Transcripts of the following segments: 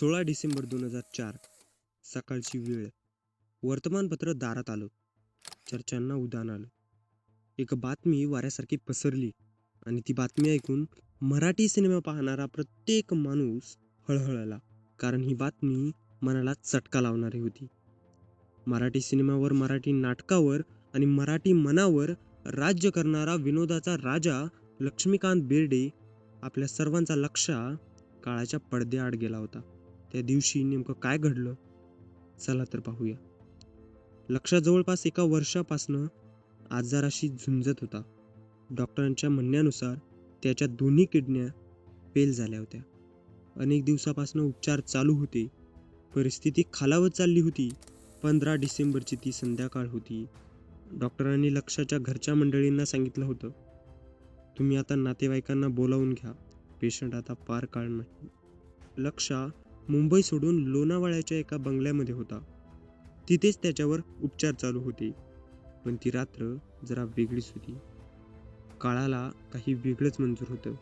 सोळा डिसेंबर दोन हजार चार सकाळची वेळ. वर्तमानपत्र दारात आलं. चर्चांना उदान आलं. एक बातमी वाऱ्यासारखी पसरली आणि ती बातमी ऐकून मराठी सिनेमा पाहणारा प्रत्येक माणूस हळहळला. कारण ही बातमी मनाला चटका लावणारी होती. मराठी सिनेमावर मराठी नाटकावर आणि मराठी मनावर राज्य करणारा विनोदाचा राजा लक्ष्मीकांत बेर्डे आपल्या सर्वांचा लक्ष काळाच्या पडद्याआड गेला होता. त्या दिवशी नेमकं काय घडलं? चला तर पाहूया. लक्षा जवळपास एका वर्षापासनं आजाराशी झुंजत होता. डॉक्टरांच्या म्हणण्यानुसार त्याच्या दोन्ही किडन्या फेल झाल्या होत्या. अनेक दिवसापासून उपचार चालू होते. परिस्थिती खालावत चालली होती. पंधरा डिसेंबरची ती संध्याकाळ होती. डॉक्टरांनी लक्षाच्या घरच्या मंडळींना सांगितलं होतं तुम्ही आता नातेवाईकांना बोलावून घ्या. पेशंट आता पार काळ नाही. लक्षा मुंबई सोडून लोणावळ्याच्या एका बंगल्यामध्ये होता. तिथेच त्याच्यावर उपचार चालू होते. पण ती रात्र जरा वेगळीच होती. काळाला काही वेगळंच मंजूर होतं.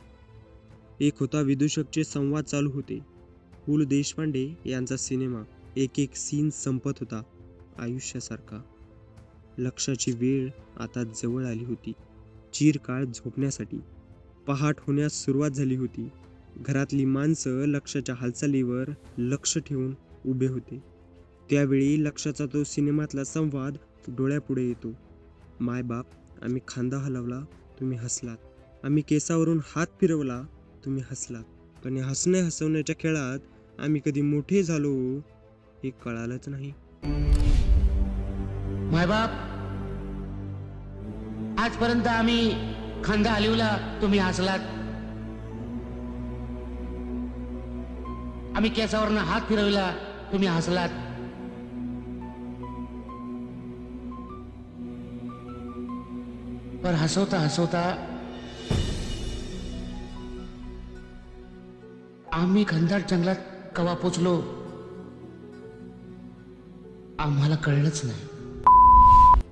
एक होता विदूषकचे संवाद चालू होते. पु ल देशपांडे यांचा सिनेमा एक एक सीन संपत होता आयुष्यासारखा. लक्षाची वेळ आता जवळ आली होती. चिरकाळ झोपण्यासाठी. पहाट होण्यास सुरुवात झाली होती. घरातली माणसं लक्षाच्या हालचालीवर लक्ष ठेवून उभे होते. त्यावेळी लक्षाचा तो सिनेमातला संवाद डोळ्यापुढे येतो. मायबाप आम्ही खांदा हलवला तुम्ही हसलात. आम्ही केसावरून हात फिरवला तुम्ही हसलात. पण या हसण्या हसवण्याच्या खेळात आम्ही कधी मोठे झालो हे कळालंच नाही. मायबाप आजपर्यंत आम्ही खांदा हलवला तुम्ही हसलात. आम्ही केसावरनं हात फिरविला तुम्ही हसलात. पण हसवता हसवता आम्ही घनदाट जंगलात कवा पोचलो आम्हाला कळलंच नाही.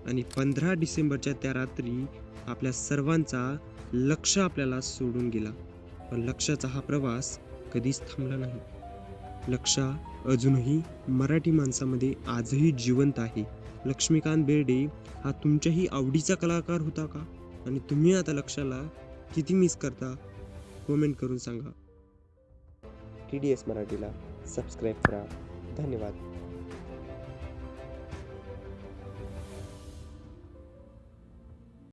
आणि पंधरा डिसेंबरच्या त्या रात्री आपल्या सर्वांचा लक्ष आपल्याला सोडून गेला. पण लक्षाचा हा प्रवास कधीच थांबला नाही. लक्षा अजूनही मराठी माणसामध्ये आजही जिवंत आहे. लक्ष्मीकांत बेर्डे हा तुमच्याही आवडीचा कलाकार होता का? आणि तुम्ही आता लक्षाला किती मिस करता? कमेंट करून सांगा. टी डी एस मराठीला सबस्क्राईब करा. धन्यवाद.